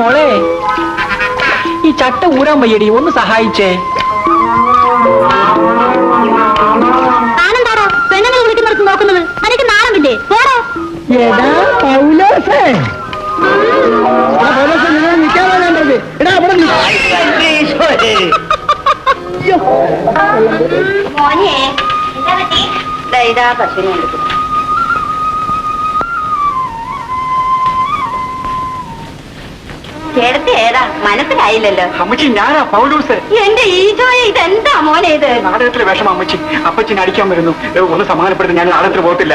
മോളെ. ഈ ചട്ട ഊരാൻ വയ്യടി ഒന്ന് സഹായിച്ചേ. ഇതാ പശുവിനെ വിളിക്കുന്നിടത്ത് ചേട്ടത്തി ഏതാ? മനസ്സിലായില്ലല്ലോ. അമ്മച്ചി ഞാനാ പൗലൂസ്. എന്റെ ഈജോയെ ഇതെന്താ മോനെ ഇത്? നാടകത്തിലെ വിഷമം അമ്മച്ചി. അപ്പച്ചിനെ അടിക്കാൻ വരുന്നു. ഒന്ന് സമാധാനപ്പെടുത്തി ഞാൻ നാടകത്തിൽ പോകത്തില്ല.